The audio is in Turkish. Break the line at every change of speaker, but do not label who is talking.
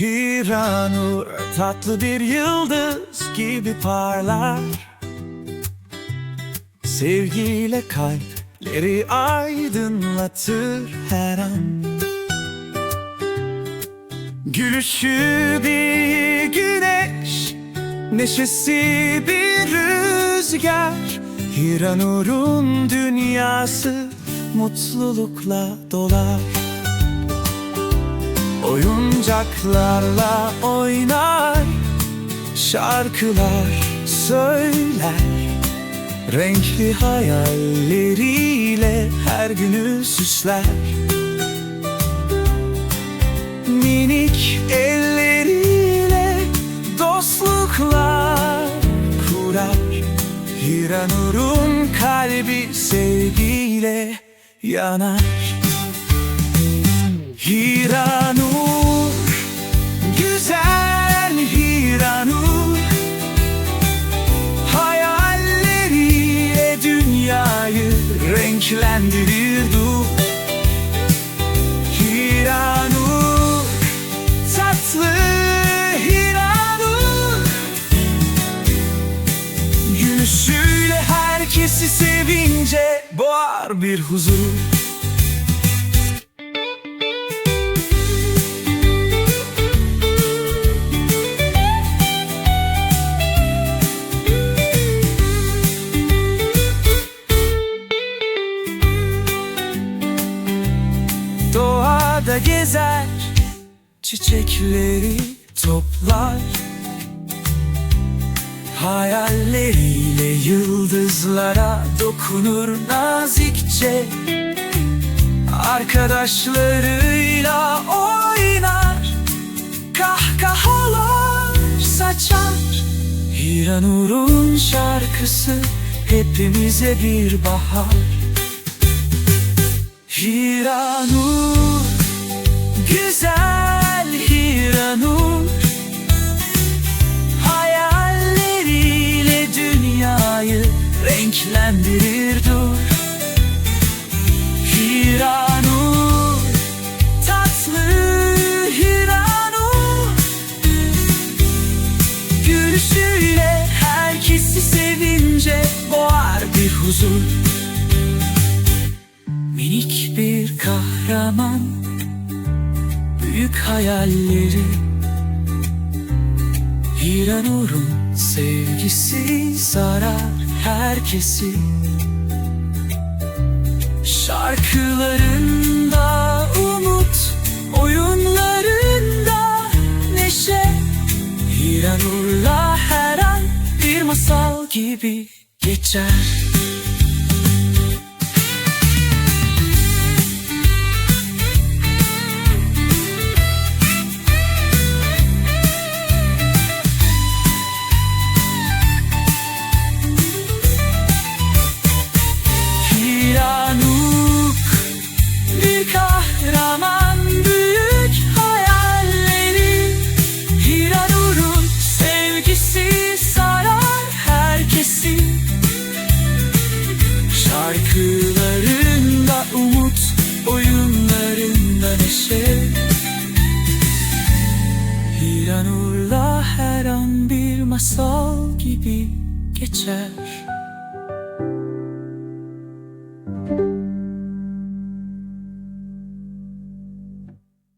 Hiranur tatlı bir yıldız gibi parlar. Sevgiyle kalpleri aydınlatır her an. Gülüşü bir güneş Neşesi bir rüzgar. Hiranur'un dünyası mutlulukla dolar Oyuncaklarla oynar Şarkılar söyler. Renkli hayalleriyle her günü süsler. Minik elleriyle dostluklar kurar. Hiranur'un kalbi sevgiyle yanar. Hiranur, renklendirir dur Hiranur, tatlı Hiranur Gülüşüyle herkesi sevince boğar bir huzur gezer. Çiçekleri toplar. Hayalleriyle yıldızlara dokunur nazikçe. Arkadaşlarıyla oynar. Kahkahalar saçar. Hiranur'un şarkısı hepimize bir bahar. Hiranur, güzel Hiranur. Hayalleriyle dünyayı renklendirir dur. Hiranur, tatlı Hiranur. Gülüşüyle herkesi sevince boğar bir huzur Hayalleri. Hiranur'un sevgisi sarar herkesi. Şarkılarında umut Oyunlarında neşe. Hiranur'la her an bir masal gibi geçer Şarkılarında umut oyunlarında neşe. Hiranur'la her an bir masal gibi geçer